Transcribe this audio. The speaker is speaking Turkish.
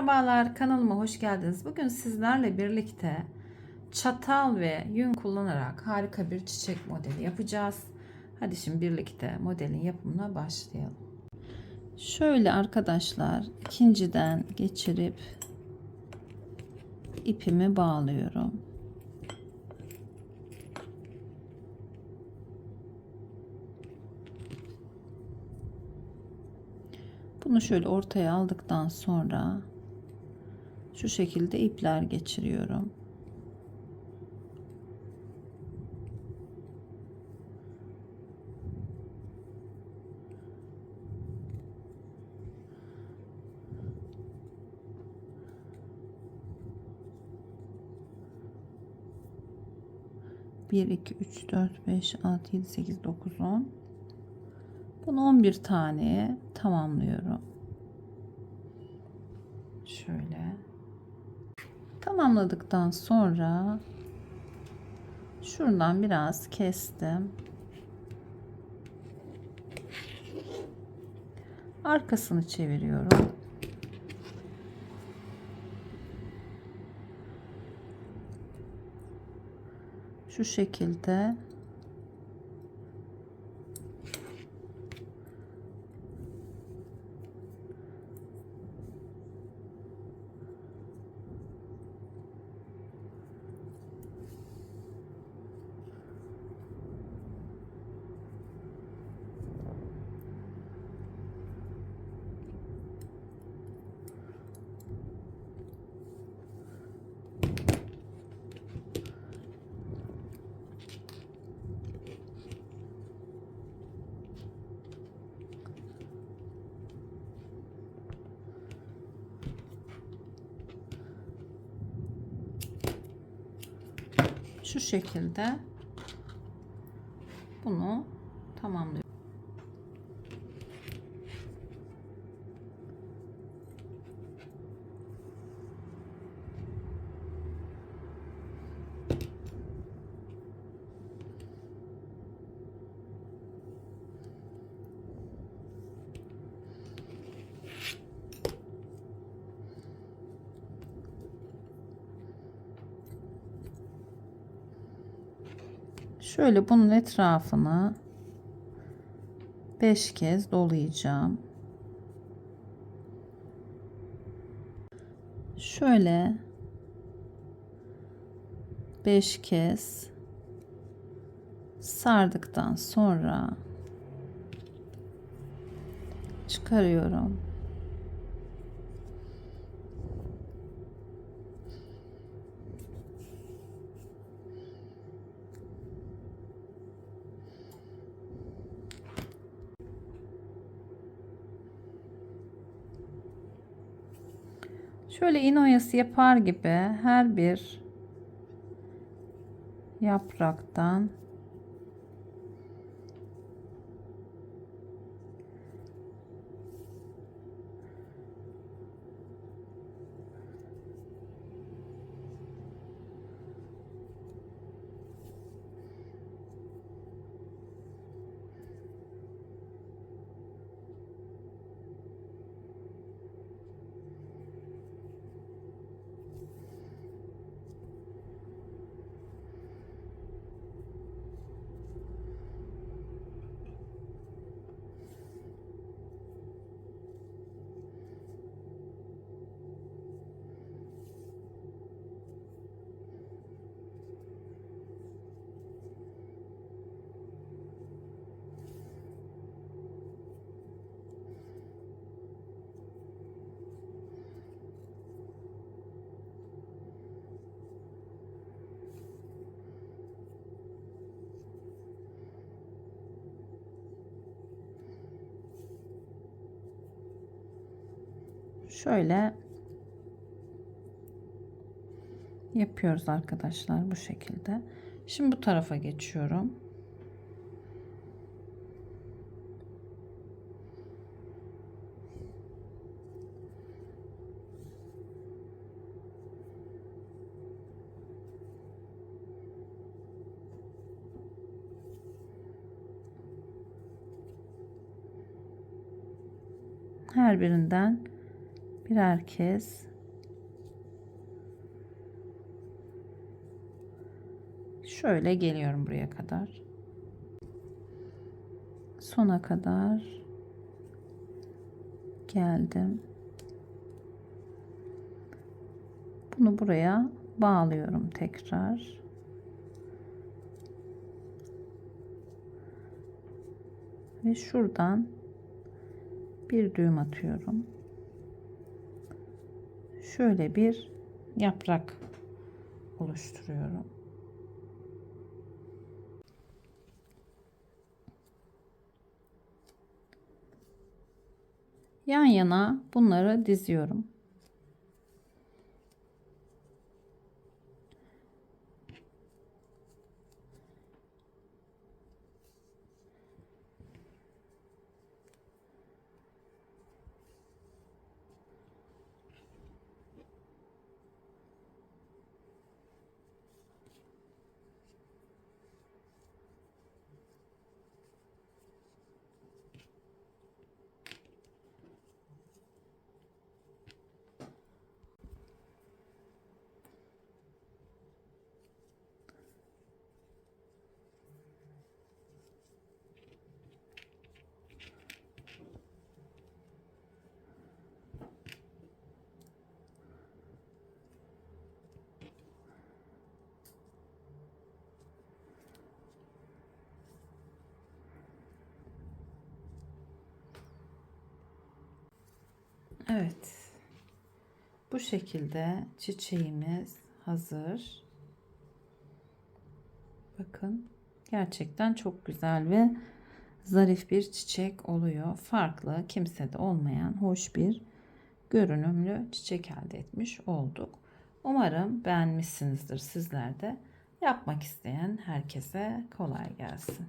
Merhabalar kanalıma hoş geldiniz. Bugün sizlerle birlikte çatal ve yün kullanarak harika bir çiçek modeli yapacağız. Hadi şimdi birlikte modelin yapımına başlayalım. Şöyle arkadaşlar ikinciden geçirip ipimi bağlıyorum. Bunu şöyle ortaya aldıktan sonra şu şekilde ipler geçiriyorum. Bir, iki, üç, dört, beş, altı, yedi, sekiz, dokuz, on. Bunu 11 taneye tamamlıyorum. Şöyle. Tamamladıktan sonra şuradan biraz kestim. Arkasını çeviriyorum. Şu şekilde şu şekilde bunu tamamlıyorum. Şöyle bunun etrafını 5 kez dolayacağım. Şöyle 5 kez sardıktan sonra çıkarıyorum. Şöyle in oyası yapar gibi her bir yapraktan şöyle yapıyoruz arkadaşlar bu şekilde. Şimdi bu tarafa geçiyorum. Her birinden birer kez şöyle geliyorum buraya kadar. Sona kadar geldim. Bunu buraya bağlıyorum tekrar. Ve şuradan bir düğüm atıyorum. Şöyle bir yaprak oluşturuyorum. Yan yana bunları diziyorum. Evet. Bu şekilde çiçeğimiz hazır. Bakın gerçekten çok güzel ve zarif bir çiçek oluyor. Farklı, kimsede olmayan hoş bir görünümlü çiçek elde etmiş olduk. Umarım beğenmişsinizdir sizler de. Yapmak isteyen herkese kolay gelsin.